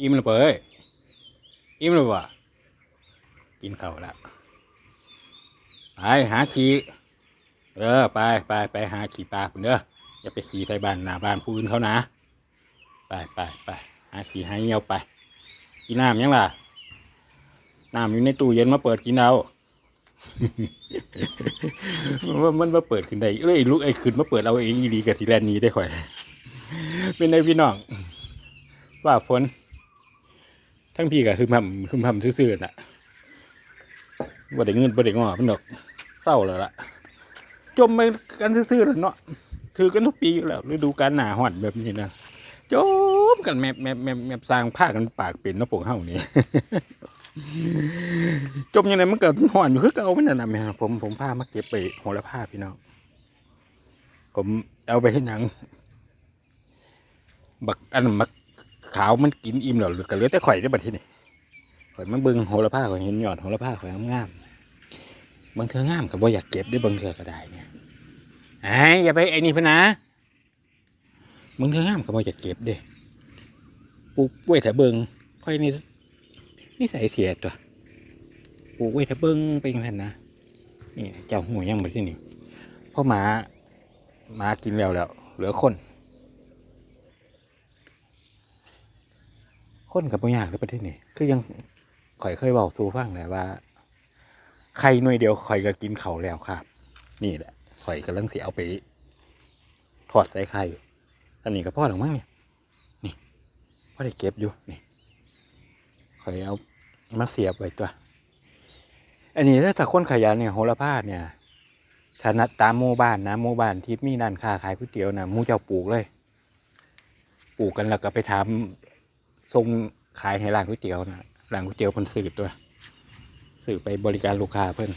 อิ่มแล้วเปยอิ่มแล้วบ่กินข้าวแล้วไปหาขี่เออไปไปไปหาขี่ปลาคุณเด้ออย่าไปขี่ใส่บ้านหน้าบ้านผู้อื่นเขานะ ไปไปไปหาขี่หาเหี่ยวไป กินน้ำยังล่ะน้ำอยู่ในตู้เย็นมาเปิดกินเอามันมันมาเปิดขึ้นได้เอ้ยลูกไอ้ขึ้นมาเปิดเอาเองอีดีกับทีแลนนี้ได้ข่อย เป็นไงพี่น้องว่าฝน ทั้งพี่กับคือพำคือพำซื่อๆน่ะบ่ได้เงินบ่ได้งอเพิ่นดอกเศร้าแล้วล่ะ จมไปกันซื่อๆแล้วเนาะถือกันทุกปีอยู่แล้วฤดูกาลหนาฮ้อนแบบนี้นะจมกันแมบแมบแมบแมบสร้างผ้ากันปากเป็นเนาะพวกเฮานี่จมยังไงมันเกิดห่อนอยู่คือเก่าไม่นานๆแม่ผมผมผ้ามาเก็บไปโหระผ้าพี่น้องผมเอาไปให้หนัง บักอันนั้นมัก ขาวมันกินอิ่มแล้วก็เหลือแต่ข่อยได้บัดที่นี่ข่อยมาเบิ่งโหระผ้าข่อยเห็นยอดโหระผ้าข่อยงามๆบางเทืองามก็บ่อยากเก็บได้บางเทือก็ได้เนี่ยไอ้อย่าไปไอ้นี่พะนะบางเทืองามก็บ่อยากเก็บเด้ปลูกไว้แต่เบิ่งข่อยนี่นี่ใส่เสียตัวปลูกไว้แต่เบิ่งเป็นพันนะนี่เจ้าหูยังบ่ที่นี่เพราะหมาหมากินแล้วแล้ว เหลือคน คนกับปัญญากในประเทศนี้คือยังข่อยเคยบอกสู่ฟังแหละว่าใครหน่วยเดียวข่อยก็กินเขาแล้วครับ นี่แหละข่อยกำลังเสียเอาไปทอดใส่ไข่อันนี้ก็พ่อหรือมั้งเนี่ยนี่พ่อได้เก็บอยู่นี่ข่อยเอามาเสียบไว้ตัว อันนี้ถ้าคนขยันเนี่ยโหระพาเนี่ยถ้านัดตามหมู่บ้านนะหมู่บ้านที่มีร้านค้าขายก๋วยเตี๋ยวนะหมู่เจ้าปลูกเลย ปลูกกันแล้วก็ไป ทำส่งขายให้ร้านก๋วยเตี๋ยวนะร้านก๋วยเตี๋ยวเพิ่นสืบตัวสืบไปบริการลูกค้าเพิ่น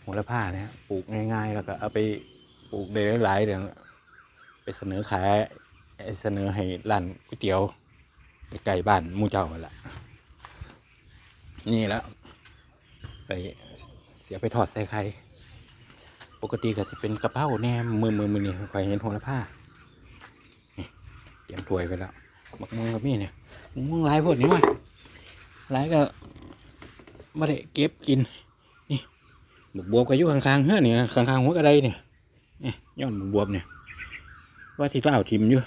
โหระพาเนี่ยปลูกง่าย ๆ แล้วก็เอาไปปลูกได้หลายๆเดี๋ยวไปเสนอขายเสนอให้ร้านก๋วยเตี๋ยวใกล้บ้านมู่เจ้ากันละนี่แล้วไปเสียไปทอดใส่ไข่ปกติก็จะเป็นกระเพราแหนมมือมือมือนี่คอยเห็นโหระพาเตรียมถ้วยไปแล้ว บักม่วงกับนี่เนี่ยบักม่วงหลายพวกนี้ว่ะหลายก็ไม่ได้เก็บกินนี่บักบวบก็อยู่ข้างๆเฮ้อนี่นะข้างๆหัวกระไดเนี่ยนี่ย้อนบักบวบเนี่ยว่าที่เล่าทิมอยู่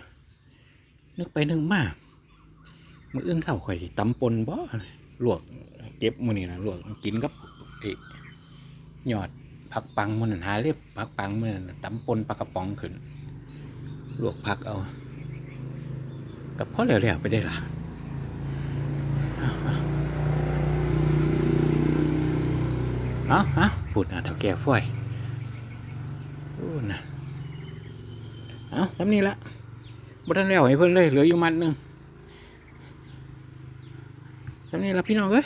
นึกไปนึกมามืออื่นเท่าข่อยตำปนบ่ลวกเก็บมือนี่นะลวกกินกับไอ้ยอดผักปังมันหาเรียบผักปังมันนนะตำปนปลากระป๋องขึ้น ลวกผักเอา กับพ่อเหลวๆไปได้ล่ะเอาเอาพูดนะเถ่าแก่ฝ้อยพูดนะเอาทำนี้ละบ่ทันแล้วให้เพิ่นเลย เหลืออยู่มัดหนึงทำนี้ละพี่น้องเอ้ย